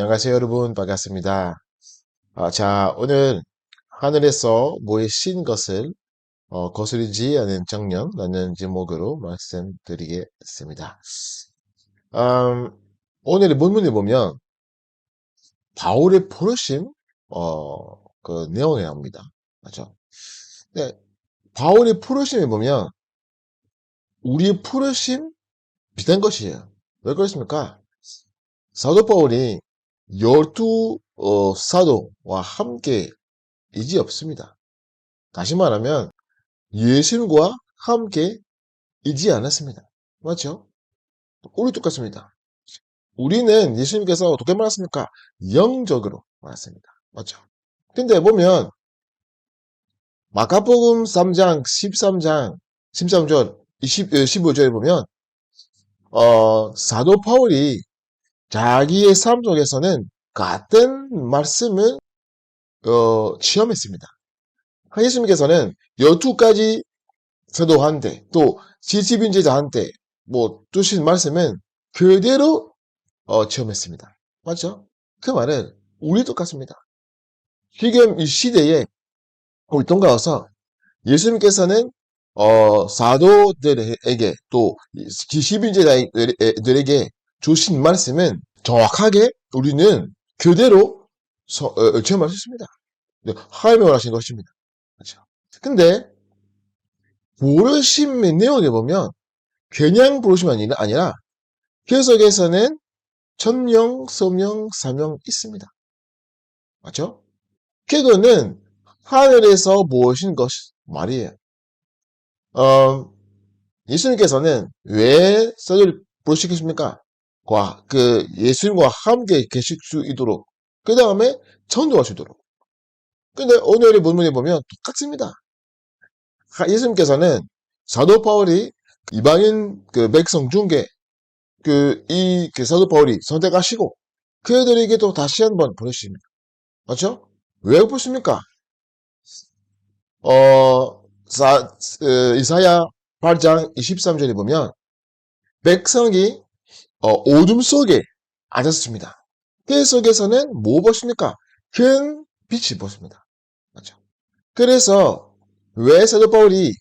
안녕하세요, 여러분. 반갑습니다. 아, 자, 오늘 하늘에서 모이신 것을 어, 거스르지 않은 정령라는 제목으로 말씀드리겠습니다. 음, 오늘의 본문에 보면 바울의 부르심 어, 그 내용이 나옵니다. 맞죠? 네, 바울의 부르심에 보면 우리의 부르심 비슷한 것이에요. 왜 그렇습니까? 사도 바울이 열두 어, 사도와 함께 이지 없습니다. 다시 말하면 예수님과 함께 이지 않았습니다. 맞죠? 우리 똑같습니다. 우리는 예수님께서 어떻게 말했습니까? 영적으로 말했습니다. 맞죠? 근데 보면 마가복음 3장 13장 13절 20, 15절에 보면 어, 사도 바울이 자기의 삶 속에서는 같은 말씀을 어, 체험했습니다. 예수님께서는 12가지 사도한테 또 70인제자한테 뭐 주신 말씀은 그대로 어, 체험했습니다. 맞죠? 그 말은 우리 똑같습니다. 지금 이 시대에 우리 동가와서 예수님께서는 어, 사도들에게 또 70인제자들에게 주신 말씀은 정확하게 우리는 그대로 서, 어, 체험할 수 있습니다. 네, 하나님이 하신 것입니다. 그렇죠. 근데 부르심의 내용에 보면 그냥 부르심이 아니라, 계속에서는 천명, 서명, 사명 있습니다. 맞죠? 그거는 하늘에서 모신 것 말이에요. 어, 예수님께서는 왜 서를 부르시겠습니까? 과, 그, 예수님과 함께 계실 수 있도록, 그 다음에 전도할 수 있도록. 근데 오늘의 본문에 보면 똑같습니다. 예수님께서는 사도 바울이 이방인 그 백성 중에 그, 이, 그 사도 바울이 선택하시고, 그들에게도 다시 한번 보내십니다. 맞죠? 왜 보십니까? 어, 사, 어, 이사야 8장 23절에 보면, 백성이 어, 어둠 속에 앉았습니다. 그 속에서는 뭐 보십니까? 큰 빛이 보십니다. 맞죠? 그래서 왜 사도 바울이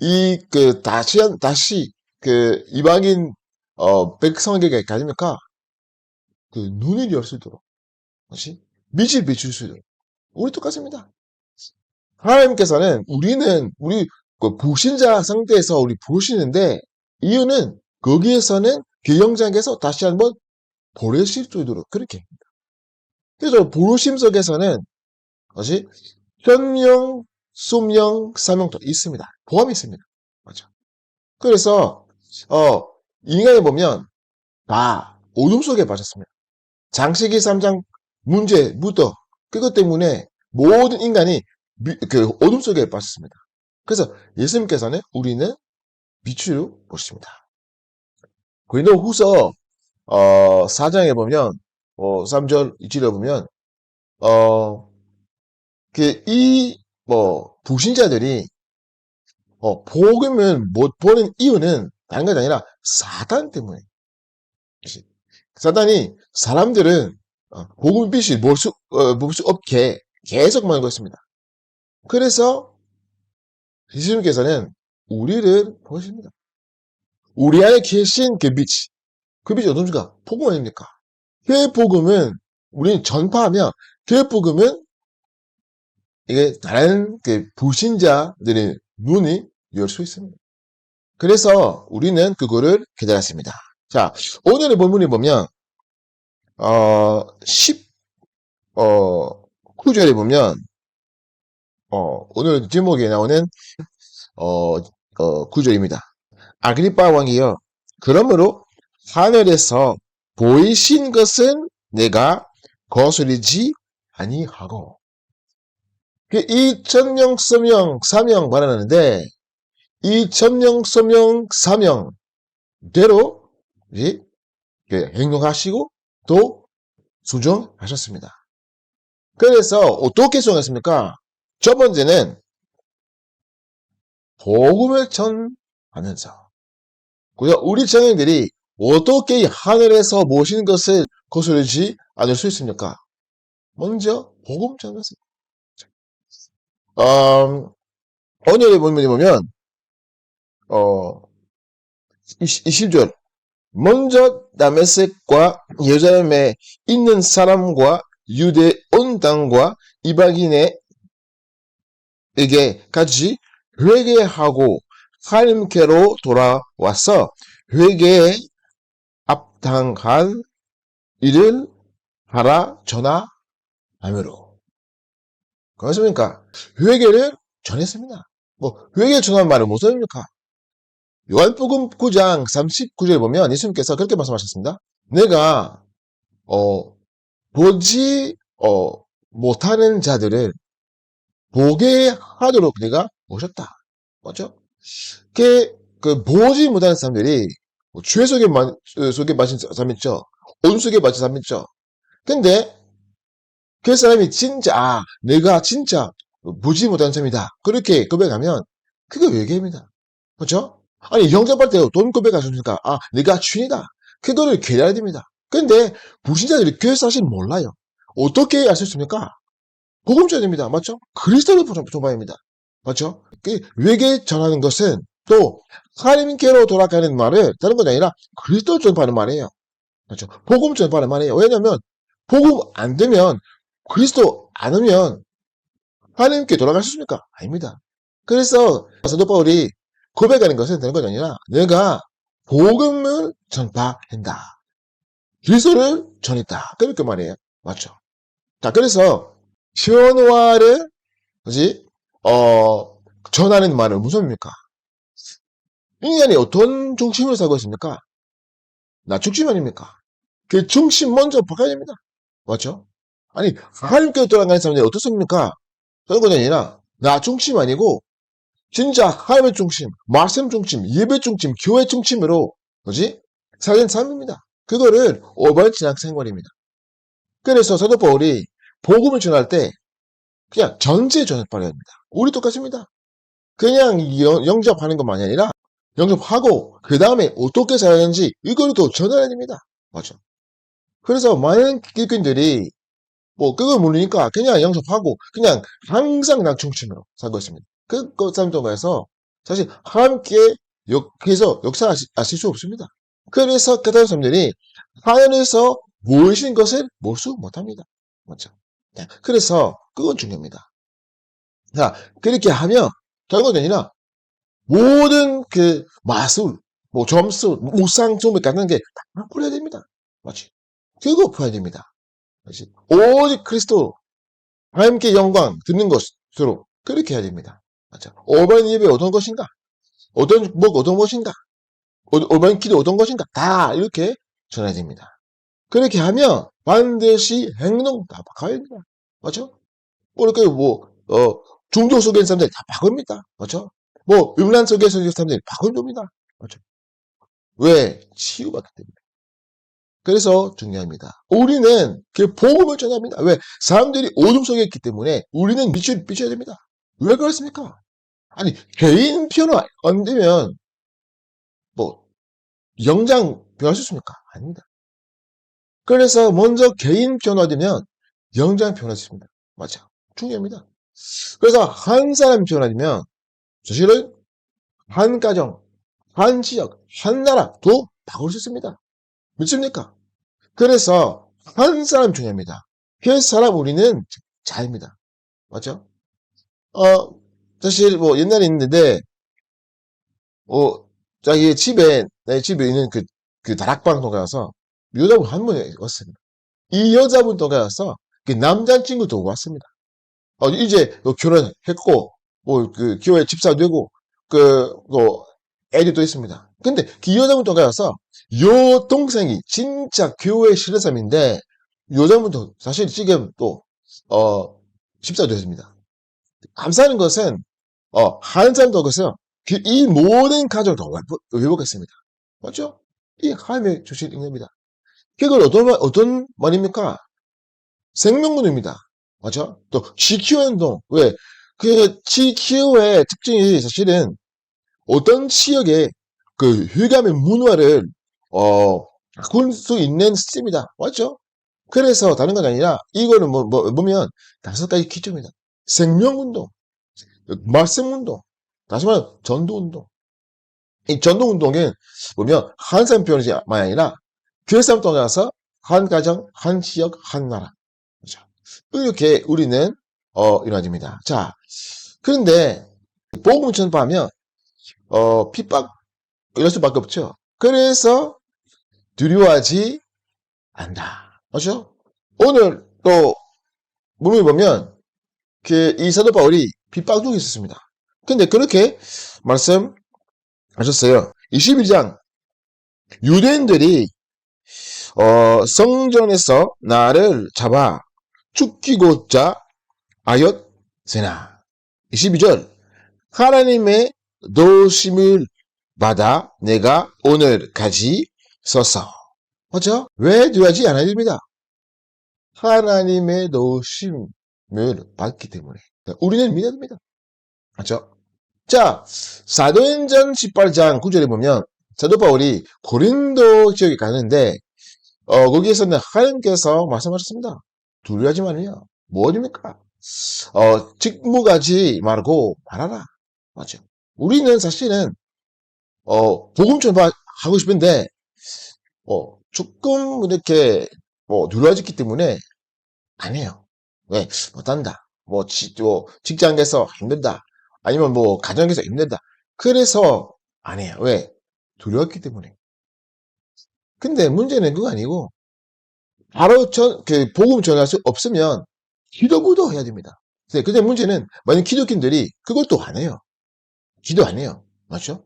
이 그 다시 다시 그 이방인 어 백성에게 가집니까? 그 눈을 열수 있도록, 다시 빛을 비출 수 있도록 우리 똑같습니다. 하나님께서는 우리는 우리 그 부신자 상태에서 우리 부르시는데 이유는 거기에서는 그 영장에서 다시 한번 수 있도록 그렇게 합니다. 그래서 부르심 속에서는 다시 현명, 수명, 사명도 있습니다. 보험이 있습니다. 맞죠? 그래서 어 인간에 보면 다 어둠 속에 빠졌습니다. 장세기 3장 문제부터 그것 때문에 모든 인간이 미, 그 어둠 속에 빠졌습니다. 그래서 예수님께서는 우리는 빛으로 보십니다. 고린도 후서 어, 4장에 보면 어, 3절 2절에 보면 어, 그이뭐 부신자들이 어, 복음을 못 보는 이유는 다른 것이 아니라 사단 때문에 사단이 사람들은 어, 복음 빛이 볼수 어, 볼수 없게 계속 만들고 있습니다. 그래서 예수님께서는 우리를 보십니다. 우리 안에 계신 그 빛, 그 빛이 어떻습니까? 복음 아닙니까? 그 복음은 우리는 전파하면 그 복음은 이게 다른 그 불신자들의 눈이 열 수 있습니다. 그래서 우리는 그거를 기다렸습니다. 자, 오늘의 본문에 보면 어 10, 어 9절에 보면 어 오늘 제목에 나오는 어, 어 9절입니다. 아그리파 왕이여 그러므로 하늘에서 보이신 것은 내가 거스르지 아니하고 그이 천명 서명 사명 말하는데 이 천명 서명 사명대로 행동하시고 또 수정하셨습니다. 그래서 어떻게 수정했습니까? 첫 번째는 복음을 전하면서 우리 청년들이 어떻게 하늘에서 모신 것을 거스르지 안을 수 있습니까? 먼저 복음 전하세요. 음, 오늘의 본문에 보면 어 20절 먼저 다메섹과 예루살렘에 있는 사람과 유대 온 땅과 이방인에게 같이 회개하고 하나님께로 돌아와서 회개에 앞당한 일을 하라 전하하므로 그렇습니까? 회개를 전했습니다. 뭐 회개 전한 말은 무슨 의미입니까? 요한복음 9장 39절에 보면 예수님께서 그렇게 말씀하셨습니다. 내가 어 보지 어 못하는 자들을 보게 하도록 내가 오셨다. 맞죠? 그, 그 보지 못하는 사람들이 뭐죄 속에 마, 속에 마신 사람 있죠. 온 속에 마신 사람 있죠. 근데 그 사람이 진짜 아 내가 진짜 보지 못하는 사람이다. 그렇게 고백하면 그게 외계입니다. 그렇죠? 아니 영접할 때 돈 고백하셨으니까 아 내가 주인이다. 그거를 기다려야 됩니다. 근데 불신자들이 교회 사실 몰라요. 어떻게 알 수 있습니까? 복음 전야 됩니다. 맞죠? 그리스도를 됩니다. 맞죠? 그 외계 전하는 것은 또 하나님께로 돌아가는 말을 다른 건 아니라 그리스도 전파하는 말이에요. 맞죠? 복음 전파하는 말이에요. 왜냐하면 복음 안 되면 그리스도 안 오면 하나님께 돌아갈 수 있습니까? 아닙니다. 그래서 사도 바울이 고백하는 것은 되는 건 아니라 내가 복음을 전파한다. 그리스도를 전했다. 그렇게 말이에요. 맞죠? 자, 그래서 변화를 뭐지? 어, 전하는 말은 무슨 의미입니까? 인간이 어떤 중심으로 살고 있습니까? 나 중심 아닙니까? 그 중심 먼저 바꿔야 됩니다. 맞죠? 아니, 하나님께로 돌아가는 사람들이 어떻습니까? 그런 건 아니라, 나 중심 아니고, 진짜 하나님의 중심, 말씀 중심, 예배 중심, 교회 중심으로, 뭐지? 살는 삶입니다. 그거를 오번 신앙 생활입니다. 그래서 사도 바울이 복음을 전할 때, 그냥 전제 전해버려야 합니다. 우리 똑같습니다. 그냥 영- 영접하는 것만이 아니라, 영접하고, 그 다음에 어떻게 살아야 하는지, 이걸 또 전해야 됩니다. 맞죠? 그래서 많은 기독교인들이 뭐 그걸 모르니까 그냥 영접하고 그냥 항상 난 중심으로 살고 있습니다. 그것 상동에서 사실 함께 여기서 역사하실 수 없습니다. 그래서 깨달은 사람들이 하늘에서 무엇인 것을 몰수 못합니다. 맞죠? 네, 그래서 그건 중요합니다. 자 그렇게 하면 건 아니라 모든 그 마술, 뭐 점수, 우상 좀 갖는 게 다 풀어야 됩니다. 맞지? 그거 풀어야 됩니다. 그렇지? 오직 그리스도 하나님께 영광 듣는 것으로 그렇게 해야 됩니다. 맞죠? 올바른 예배 어떤 것인가? 어떤 목 어떤 것인가? 어- 올바른 기도 어떤 것인가? 다 이렇게 전해야 됩니다. 그렇게 하면 반드시 행동 다 바꿔야 됩니다. 맞죠? 뭐 이렇게 뭐 어, 중도 속에 있는 사람들 다 바꿉니다. 맞죠? 뭐 음란 속에 있는 사람들 바꿔줍니다. 맞죠? 왜? 치유받기 때문에. 그래서 중요합니다. 우리는 그 복음을 전합니다. 왜? 사람들이 어둠 속에 있기 때문에 우리는 빛을 비춰야 됩니다. 왜 그렇습니까? 아니, 개인 변화 안 되면, 뭐, 영장 변할 수 있습니까? 아닙니다. 그래서 먼저 개인 변화되면 영장 변화됩니다. 맞아. 중요합니다. 그래서 한 사람 변화되면 사실은 한 가정, 한 지역, 한 나라도 바꿀 수 있습니다. 믿습니까? 그래서 한 사람 중요합니다. 그 사람 우리는 자입니다. 맞죠? 어, 사실 뭐 옛날에 있는데, 어, 자기 집에, 내 집에 있는 그, 그 다락방 동가서 여자분 한 분이 왔습니다. 이 여자분 동가서 그 남자친구도 왔습니다. 어, 이제 뭐 결혼했고, 뭐 그 교회 집사 되고, 그, 뭐, 애들도 있습니다. 근데 그 여자분 동가서 요 동생이 진짜 교회 신뢰삼인데 여자분도 사실 지금 또 어, 집사 되었습니다. 감사하는 것은 어, 한 사람도 그것은 그이 모든 가정을 다 회복했습니다. 맞죠? 이 하나님의 주신 응답입니다. 그걸 어떤, 말- 어떤 말입니까? 생명군입니다. 맞죠? 또 GQ 행동. 왜? 그 GQ의 특징이 사실은 어떤 지역에 그 휘감의 문화를 어 바꿀 수 있는 시스템이다. 맞죠? 그래서 다른 건 아니라 이거는 뭐, 뭐 보면 다섯 가지 기초입니다. 생명운동, 말씀운동, 다시 말하면 전도운동. 이 전도운동은 보면 한 사람 표현이만 아니라 교회싸움 떠나서 한 가정, 한 지역, 한 나라. 그렇죠. 이렇게 우리는 어, 이루어집니다. 자, 그런데 복음 전파하면 어, 핍박 이럴 수밖에 없죠. 그래서 두려워하지 않다. 맞죠? 오늘 또 문을 보면 그이 사도 바울이 핍박 중에 있었습니다. 근데 그렇게 말씀하셨어요. 21장 유대인들이 어, 성전에서 나를 잡아 죽이고자 하였으나 22절 하나님의 도심을 받아 내가 오늘까지 서서 맞죠? 왜 두하지 않아야 됩니다. 하나님의 도심을 받기 때문에 우리는 믿어야 됩니다. 맞죠? 자, 사도행전 18장 9절에 보면 사도 바울이 고린도 지역에 가는데 어, 거기에서는 하나님께서 말씀하셨습니다. 두려워하지 말아요. 뭐입니까? 어, 직무가지 말고 말하라. 맞죠? 우리는 사실은 어, 복음 전파하고 싶은데 어, 조금 이렇게 뭐 두려워졌기 때문에 안 해요. 왜? 못한다. 뭐, 지, 뭐 직장에서 힘들다. 아니면 뭐 가정에서 힘들다. 그래서 안 해요. 왜? 두려웠기 때문에. 근데 문제는 그거 아니고 바로 전, 그 복음 전할 수 없으면 기도부도 해야 됩니다. 근데 근데 문제는 많은 기독교인들이 그것도 안 해요. 기도 안 해요. 맞죠?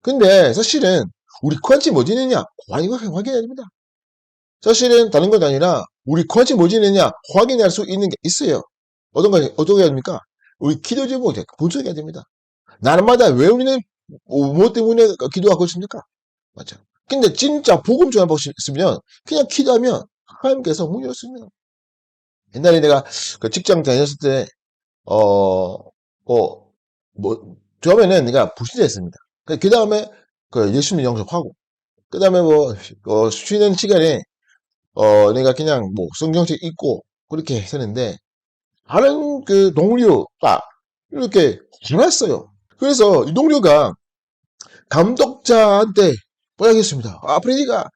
근데 사실은 우리 관심 뭐 지느냐? 이거 확인해야 됩니다. 사실은 다른 건 아니라 우리 관심 뭐 지느냐 확인할 수 있는 게 있어요. 어떤 거 어떻게 해야 됩니까? 우리 기도 제목 분석해야 됩니다. 날마다 왜 우리는 뭐 때문에 기도하고 있습니까? 맞죠? 근데 진짜 복음 전하고 싶으면 그냥 기도하면 하나님께서 문이 열습니다. 옛날에 내가 그 직장 다녔을 때, 어, 어, 뭐, 처음에는 내가 불신자였습니다. 그 다음에 그 예수님 영접하고, 그 다음에 뭐, 어, 쉬는 시간에, 어, 내가 그냥 뭐 성경책 읽고 그렇게 했었는데, 다른 그 동료가 이렇게 전했어요. 그래서 이 동료가 감독자한테 뽀야겠습니다. 아, 프레디가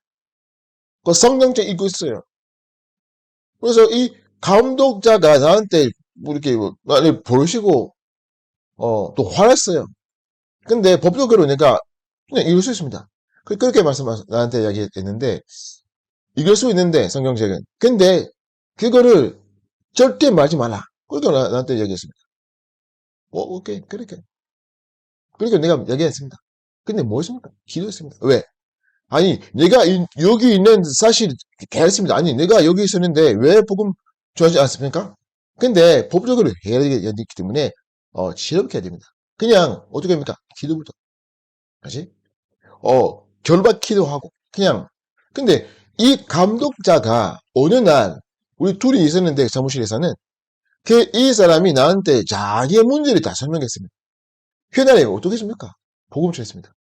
그 성경책 읽고 있어요. 그래서 이 감독자가 나한테 뭐 이렇게 뭐 나를 보시고 어, 또 화냈어요. 근데 법적으로 내가 그냥 읽을 수 있습니다. 그- 그렇게 말씀 나한테 이야기했는데 읽을 수 있는데 성경책은 근데 그거를 절대 말지 말라. 그렇게 나, 나한테 이야기했습니다. 뭐 오케이 그렇게 그렇게 내가 이야기했습니다. 근데 뭐였습니까? 기도했습니다. 왜? 아니 내가 이- 여기 있는 사실 개했습니다. 아니 내가 여기 있었는데 왜 복음 좋아하지 않습니까? 근데 법적으로 해야 되기 때문에 어, 지혜롭게 해야 됩니다. 그냥 어떻게 합니까? 기도부터. 다시 어, 결박 기도 하고 그냥 근데 이 감독자가 어느 날 우리 둘이 있었는데 사무실에서는 그 이 사람이 나한테 자기의 문제를 다 설명했습니다. 회달에 어떻게 했습니까? 복음 전했습니다.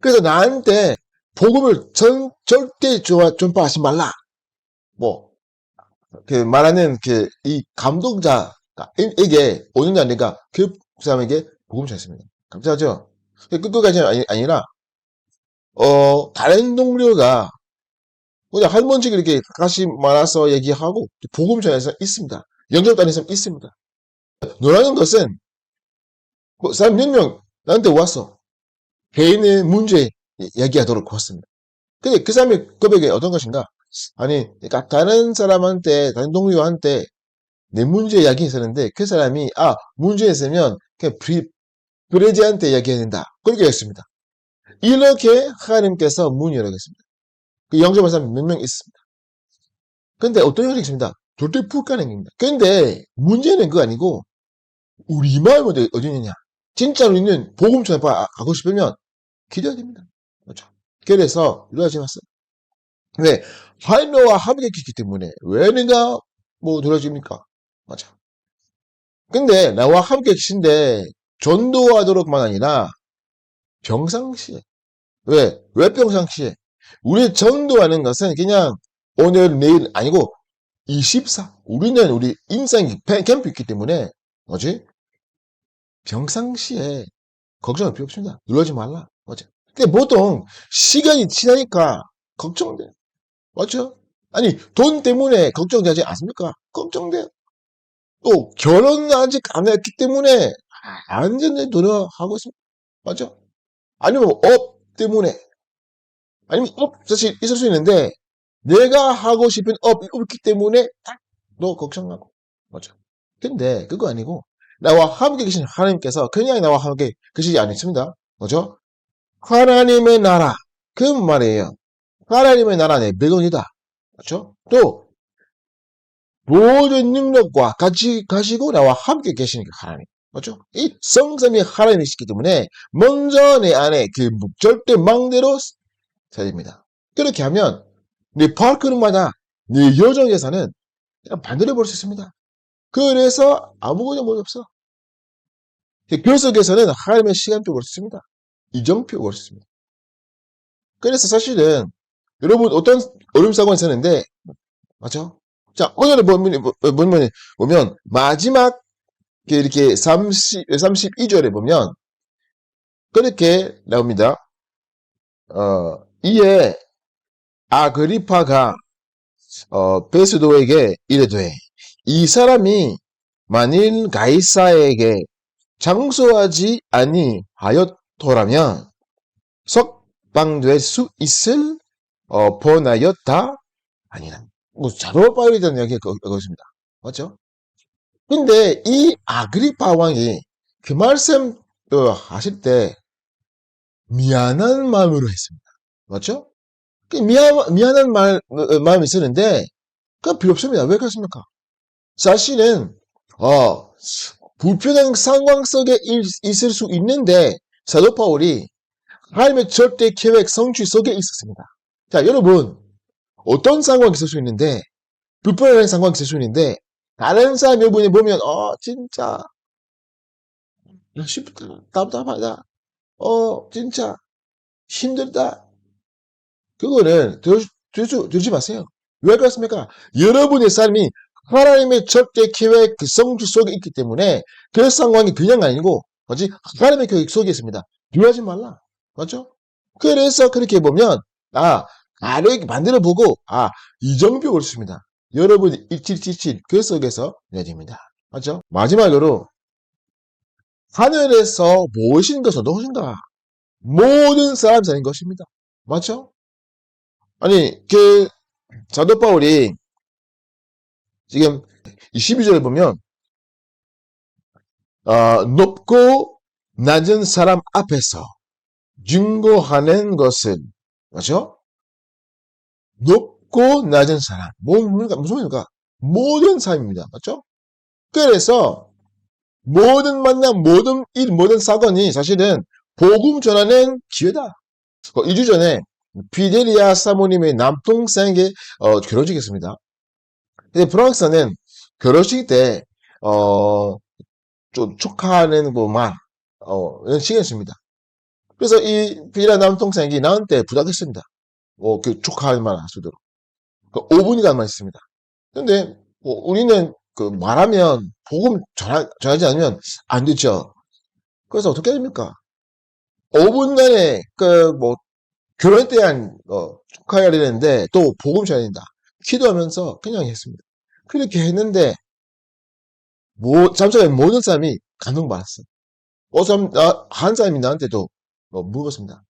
그래서 나한테 복음을 전, 절대 전파하지 말라. 뭐, 그 말하는 그, 이 감독자에게 어느 날 내가 그 사람에게 복음 전했습니다. 감사하죠? 끝까지는 아니, 아니라, 어, 다른 동료가 그냥 할머니가 이렇게 같이 말아서 얘기하고 복음 전에서 있습니다. 영접단에서 있습니다. 너라는 것은 뭐 사람 몇 명 나한테 와서 개인의 문제 얘기하도록 왔습니다. 근데 그 사람의 고백이 어떤 것인가? 아니, 그러니까 다른 사람한테, 다른 동료한테 내 문제 이야기 있었는데 그 사람이 아 문제 있으면 그냥 브리, 브레지한테 이야기해야 된다. 그렇게 했습니다. 이렇게 하나님께서 문 열어겠습니다. 그 영접한 사람 몇명 있습니다. 근데 어떤 형식이 있습니다. 절대 불가능입니다. 근데 문제는 그거 아니고 우리 마음이 어디- 어디 있느냐. 진짜로 있는 전파 가고 싶으면 기도해야 됩니다. 그렇죠. 그래서 이러하지 마세요. 왜? 하나님과 함께 있기 때문에 왜 내가 뭐 들어집니까? 맞아. 근데 나와 함께 계신데 전도하도록만 아니라 평상시에 왜? 왜 평상시에? 우리 전도하는 것은 그냥 오늘, 내일 아니고 24. 우리는 우리 인생이 펜- 캠프 있기 때문에 뭐지? 평상시에 걱정할 필요 없습니다. 눌러지 말라. 맞죠? 근데 보통 시간이 지나니까 걱정돼. 맞죠? 아니, 돈 때문에 걱정되지 않습니까? 걱정돼. 또, 결혼 아직 안 했기 때문에 완전히 노력하고 있습니다. 맞죠? 아니면 업 때문에. 아니면 업 사실 있을 수 있는데, 내가 하고 싶은 업이 없기 때문에 딱 너 걱정하고. 맞죠? 근데 그거 아니고, 나와 함께 계신 하나님께서 그냥 나와 함께 계시지 않습니다. 뭐죠? 하나님의 나라. 그 말이에요. 하나님의 나라 내 백원이다. 그렇죠? 또 모든 능력과 같이 가시고 나와 함께 계시니까 하나님. 맞죠? 이 성삼이 하나님이시기 때문에 먼저 내 안에 그 절대 망대로 살립니다. 그렇게 하면 내 발걸음마다 내 여정에서는 그냥 반대로 볼 수 있습니다. 그래서 아무것도 못 없어. 그 속에서는 하나님의 시간표 볼수 있습니다. 이정표 볼수 있습니다. 그래서 사실은 여러분 어떤 어려움 사고가 있었는데 맞죠? 자 오늘의 본문이 본문에 보면 마지막 이렇게 30 32절에 보면 그렇게 나옵니다. 어 이에 아그리파가 어 베스도에게 이르되 이 사람이 만일 가이사에게 장소하지 아니하였더라면 석방될 수 있을 어, 번하였다? 아니라. 뭐, 자로 이야기가 그- 그것입니다. 맞죠? 근데 이 아그리파 왕이 그 말씀 어, 하실 때 미안한 마음으로 했습니다. 맞죠? 그 미안, 미안한 말, 어, 마음이 있었는데, 그 필요 없습니다. 왜 그렇습니까? 사실은, 어, 불편한 상황 속에 있- 있을 수 있는데, 사도 바울이 하나님의 절대 계획 성취 속에 있었습니다. 자, 여러분, 어떤 상황이 있을 수 있는데, 불편한 상황이 있을 수 있는데, 다른 사람 여러분이 보면, 어, 진짜, 쉽다, 답답하다, 어, 진짜, 힘들다. 그거는 들지 마세요. 왜 그렇습니까? 여러분의 삶이 하나님의 절대 계획 그 성취 속에 있기 때문에 그 상황이 그냥 아니고, 뭐지? 하나님의 계획 속에 있습니다. 두려워하지 말라. 맞죠? 그래서 그렇게 보면, 아, 나를 만들어 보고, 아, 이정표 있습니다. 여러분이 1777, 그 속에서 내집니다. 맞죠? 마지막으로, 하늘에서 무엇인 것은 무엇인가? 모든 사람 사는 것입니다. 맞죠? 아니, 그, 사도 바울이, 지금, 22절에 보면, 어, 높고 낮은 사람 앞에서 증거하는 것은, 맞죠? 높고 낮은 사람. 뭐? 무슨 말입니까? 모든 사람입니다. 맞죠? 그래서, 모든 만남, 모든 일, 모든 사건이 사실은 복음 전하는 기회다. 어, 2주 전에 피데리아 사모님의 남동생의 어, 결혼식이었습니다. 근데 프랑스는 결혼식 때, 어, 좀 축하하는 뭐 말, 어, 이런 시간이었습니다. 그래서 이 피데리아 남동생이 나한테 부탁했습니다. 뭐, 그 축하할 말 하시도록. 그 5분이간만 있습니다. 근데, 뭐 우리는 그 말하면, 복음 전하, 전하지 않으면 안 되죠. 그래서 어떻게 됩니까? 5분간에, 그, 뭐, 결혼에 대한, 어, 축하해야 되는데, 또 복음 전해야 된다. 기도하면서 그냥 했습니다. 그렇게 했는데, 뭐, 잠시만에 모든 사람이 감동받았어. 어, 사람, 아, 한 사람이 나한테도 뭐 물었습니다.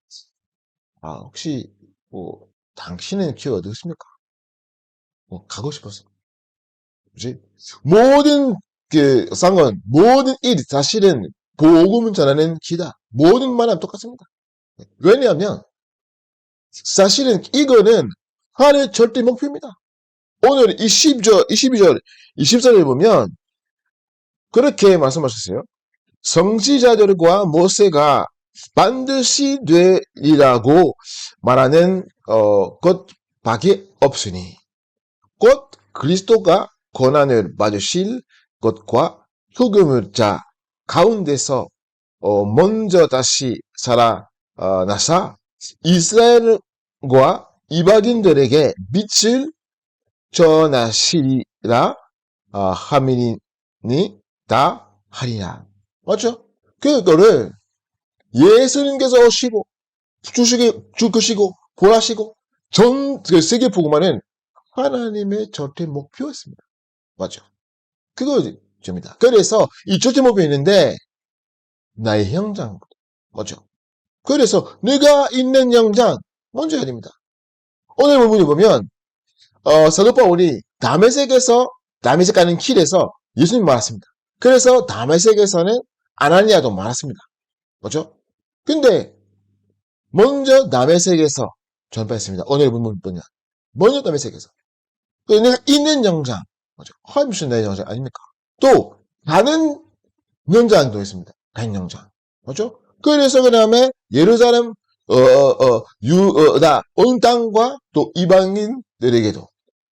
아, 혹시, 뭐, 당신은 기회 어떻습니까? 뭐, 가고 싶어서. 그지? 모든, 그, 상관, 모든 일, 사실은, 복음을 전하는 기다. 모든 말은 똑같습니다. 왜냐하면, 사실은 이거는 하나님의 절대 목표입니다. 오늘 20절, 22절, 24절에 보면, 그렇게 말씀하셨어요. 성지자들과 모세가 반드시 되리라고 말하는 어, 것밖에 없으니 곧 그리스도가 고난을 받으실 것과 흑음을 자 가운데서 어, 먼저 다시 살아나사 이스라엘과 이방인들에게 빛을 전하시리라 아, 하민이 다 하리라. 맞죠? 그거를 예수님께서 오시고 주시기 죽으시고 보라시고 전그 세계 복음화는 하나님의 절대 목표였습니다. 맞죠? 그거입니다. 그래서 이 절대 목표 있는데 나의 형장 맞죠? 그래서 내가 있는 형장 먼저 해야 됩니다. 오늘 본문에 보면 어, 사도 바울이 다메섹에서 다메섹 가는 길에서 예수님 말았습니다. 그래서 다메섹에서는 아나니아도 말았습니다. 맞죠? 근데 먼저 다메섹에서 전파했습니다. 오늘 본문 보면 먼저 그 내가 있는 영장 맞죠? 하임신 내 영장 아닙니까? 또 다른 영장도 있습니다. 다른 영장 맞죠? 그래서 그 다음에 예루살렘 어 어 유다 온 땅과 또 이방인들에게도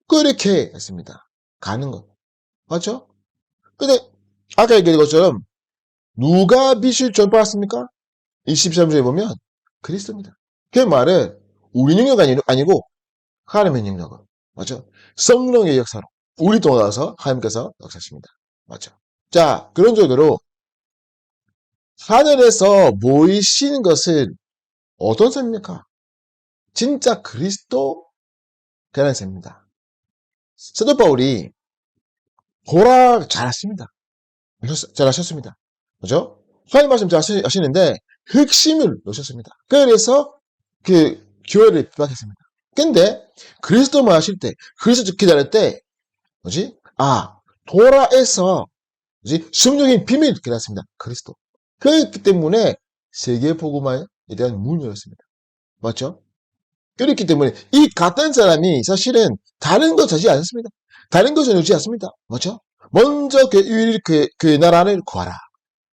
그렇게 했습니다. 가는 것 맞죠? 근데 아까 얘기한 것처럼 누가 빛을 전파했습니까? 23절에 보면 그리스도입니다. 그 말은 우리 능력 아니, 아니고 하나님의 능력은 맞죠? 성령의 역사로 우리 동안서 하나님께서 역사하십니다. 맞죠? 자 그런 쪽으로 하늘에서 모이시는 것은 어떤 셈입니까? 진짜 그리스도 되는 셈입니다. 사도 바울이 보라 잘하십니다. 잘 하셨습니다. 그죠? 하나님 말씀 잘 하시는데 핵심을 놓으셨습니다. 그래서 그 교회를 비박했습니다. 근데 그리스도만 하실 때, 그리스도 기다릴 때, 뭐지? 아, 도라에서 뭐지? 숨적인 비밀을 기다렸습니다. 그리스도. 그렇기 때문에 세계 복음화에 대한 문이 열렸습니다. 맞죠? 그렇기 때문에 이 같은 사람이 사실은 다른 것 하지 않습니다. 다른 것을 놓지 않습니다. 맞죠? 먼저 그, 그, 그 나라를 구하라.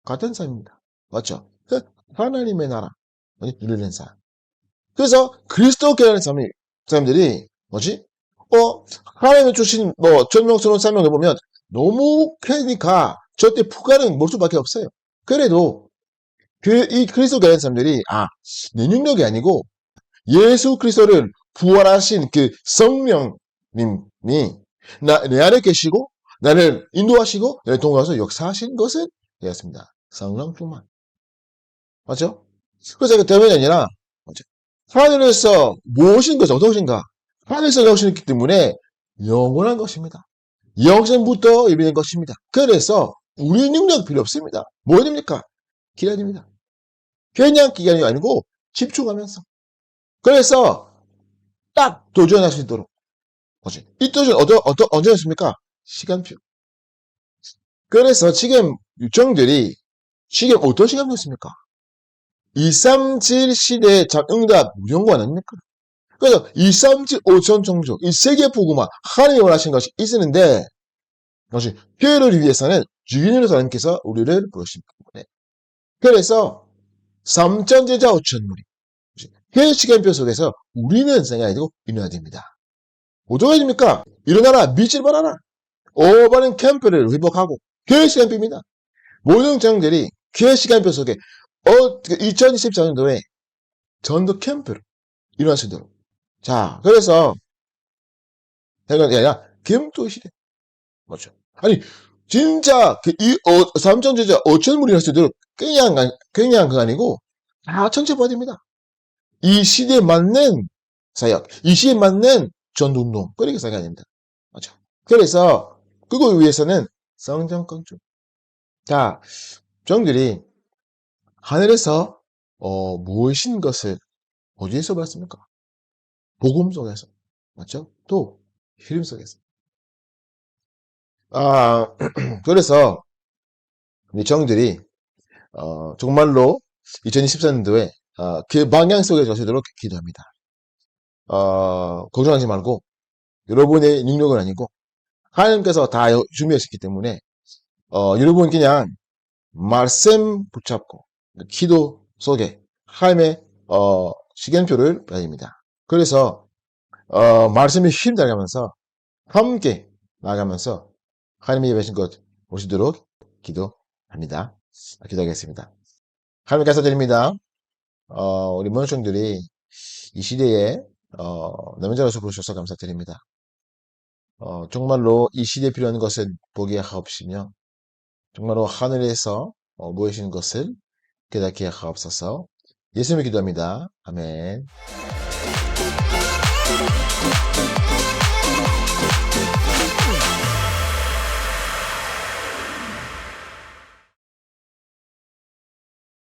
같은 사람입니다. 맞죠? 그 하나님의 나라. 누리는 사람. 그래서 그리스도교라는 사람이, 사람들이 뭐지? 어, 하나님이 주신 뭐 전명스러운 설명을 보면 너무 크니까 절대 불가능 볼 수밖에 없어요. 그래도 그, 이 그리스도교라는 사람들이 아, 내 능력이 아니고 예수 그리스도를 부활하신 그 성령님이 나, 내 안에 계시고 나를 인도하시고 나를 동행하서 역사하신 것은 되었습니다. 성령뿐만. 맞죠? 그래서 그 때문이 아니라 맞죠? 하늘에서 무엇인 것이 어떤 것인가? 하늘에서 나오시기 때문에 영원한 것입니다. 영생부터 이루는 것입니다. 그래서 우리 능력 필요 없습니다. 뭐 됩니까? 기다립니다. 그냥 기간이 아니고 집중하면서. 그래서 딱 도전할 수 있도록. 뭐지? 이 도전 어떤, 어떤, 언제였습니까? 시간표. 그래서 지금 유청들이 지금 어떤 시간표였습니까? 237 시대의 응답 무용관 아닙니까? 그래서 237 5천 종족, 이 세계 복음화, 하나님이 원하신 것이 있었는데, 것이 교회를 위해서는 주인으로 하나님께서 우리를 부르신 때문에. 그래서 3천 제자 5천 무리. 회의 시간표 속에서 우리는 생각이 되고 일어나야 됩니다. 해야 됩니까? 일어나라, 믿질 말아라. 오바른 캠프를 회복하고 교회 시간표입니다. 모든 장들이 교회 시간표 속에 어, 2024년도에 전도 캠프를 일어날 수 있도록. 자, 그래서 이건 아니라 김도 시대. 맞죠? 아니, 진짜 그 이 어, 삼천제자 어천물이 할수 있도록 그냥 그냥 그 아니고 다 천체받아야 됩니다. 이 시대에 맞는 사역, 이 시대에 맞는 전도운동 그렇게 생각해야 됩니다. 맞죠? 그래서 그거 위해서는 성전 건축. 자, 정들이 하늘에서 어, 무엇인 것을 어디에서 봤습니까? 복음 속에서. 맞죠? 또 흐름 속에서. 아, 그래서 우리 정들이 어, 정말로 2024년도에 어, 그 방향 속에 가시도록 기도합니다. 어, 걱정하지 말고 여러분의 능력은 아니고 하나님께서 다 준비하셨기 때문에 어, 여러분 그냥 말씀 붙잡고 기도 속에 하나님의 어, 시간표를 됩니다. 그래서 어, 말씀이 힘들어가면서 함께 나가면서 하나님이 예배하신 것 보시도록 기도합니다. 기도하겠습니다. 하나님 감사드립니다. 어, 우리 문호중들이 이 시대에 어, 남자로서 부르셔서 감사드립니다. 어, 정말로 이 시대에 필요한 것을 보게 하옵시며 정말로 하늘에서 어, 모이시는 것을 깨닫게 하옵소서 예수님의 기도합니다. 아멘.